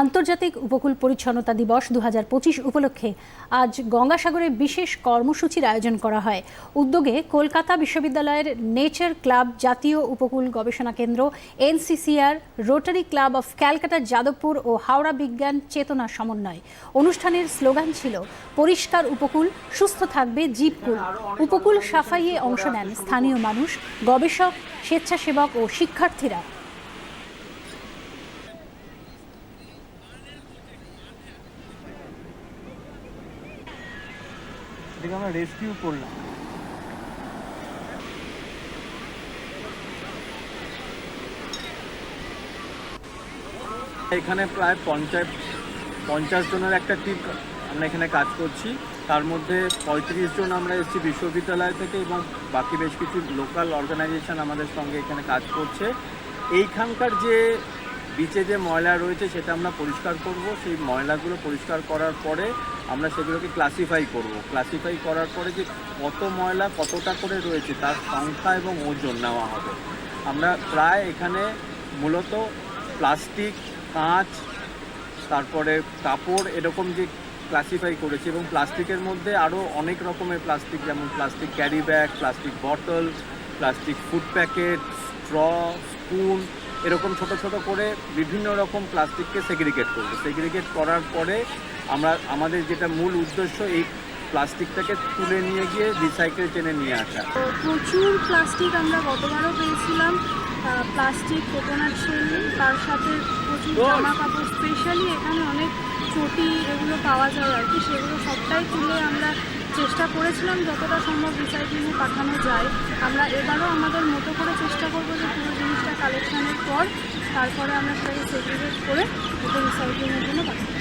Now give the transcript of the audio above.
আন্তর্জাতিক উপকূল পরিচ্ছন্নতা দিবস দু হাজার পঁচিশ উপলক্ষে আজ গঙ্গাসাগরে বিশেষ কর্মসূচির আয়োজন করা হয়। উদ্যোগে কলকাতা বিশ্ববিদ্যালয়ের নেচার ক্লাব জাতীয় উপকূল গবেষণা কেন্দ্র, NCCR, rotary club of Calcutta Jadavpur ও হাওড়া বিজ্ঞান চেতনা সমন্বয়। অনুষ্ঠানের স্লোগান ছিল, পরিষ্কার উপকূল, সুস্থ থাকবে জীবকুল উপকূল সাফাইয়ে অংশ নেন স্থানীয় মানুষ, গবেষক, স্বেচ্ছাসেবক ও শিক্ষার্থীরা। এটাকে আমরা রেস্কিউ করলাম। এখানে প্রায় পঞ্চাশ পঞ্চাশ জনের একটা টিম আমরা এখানে কাজ করছি। তার মধ্যে পঁয়ত্রিশ জন আমরা এসেছি বিশ্ববিদ্যালয় থেকে এবং বাকি বেশ কিছু লোকাল অর্গানাইজেশন আমাদের সঙ্গে এখানে কাজ করছে। এইখানকার যে বিচে যে ময়লা রয়েছে, সেটা আমরা পরিষ্কার করব। সেই ময়লাগুলো পরিষ্কার করার পরে আমরা সেগুলোকে ক্লাসিফাই করব। ক্লাসিফাই করার পরে যে কত ময়লা কতটা করে রয়েছে, তার সংখ্যা এবং ওজন নেওয়া হবে। আমরা প্রায় এখানে মূলত প্লাস্টিক, কাঁচ, তারপরে কাপড় এরকম যে ক্লাসিফাই করেছি এবং প্লাস্টিকের মধ্যে আরও অনেক রকমের প্লাস্টিক, যেমন plastic carry bag plastic bottle plastic food packet straw spoon এরকম ছোট ছোট করে বিভিন্ন রকম প্লাস্টিককে সেগ্রিগেট করব। সেগ্রিগেট করার পরে আমরা আমাদের যেটা মূল উদ্দেশ্য এই প্লাস্টিকটাকে তুলে নিয়ে গিয়ে রিসাইকেল চেনে নিয়ে আসা। তো প্রচুর প্লাস্টিক আমরা গতবারও পেয়েছিলাম প্লাস্টিক কোকোনাট শেল তার সাথে প্রচুর জামা কাপড় স্পেশালি এখানে অনেক চটি এগুলো পাওয়া যায় আর কি সেগুলো সবটাই তুলে আমরা চেষ্টা করেছিলাম যতটা সম্ভব রিসাইক্লিংয়ে পাঠানো যায়। আমরা এবারও আমাদের মতো করে চেষ্টা করব যে পুরো জিনিসটা কালেকশনের পর তারপরে আমরা সেটাকে সেগ্রিগেট করে ওটা রিসাইক্লিংয়ের জন্য পাঠাবো।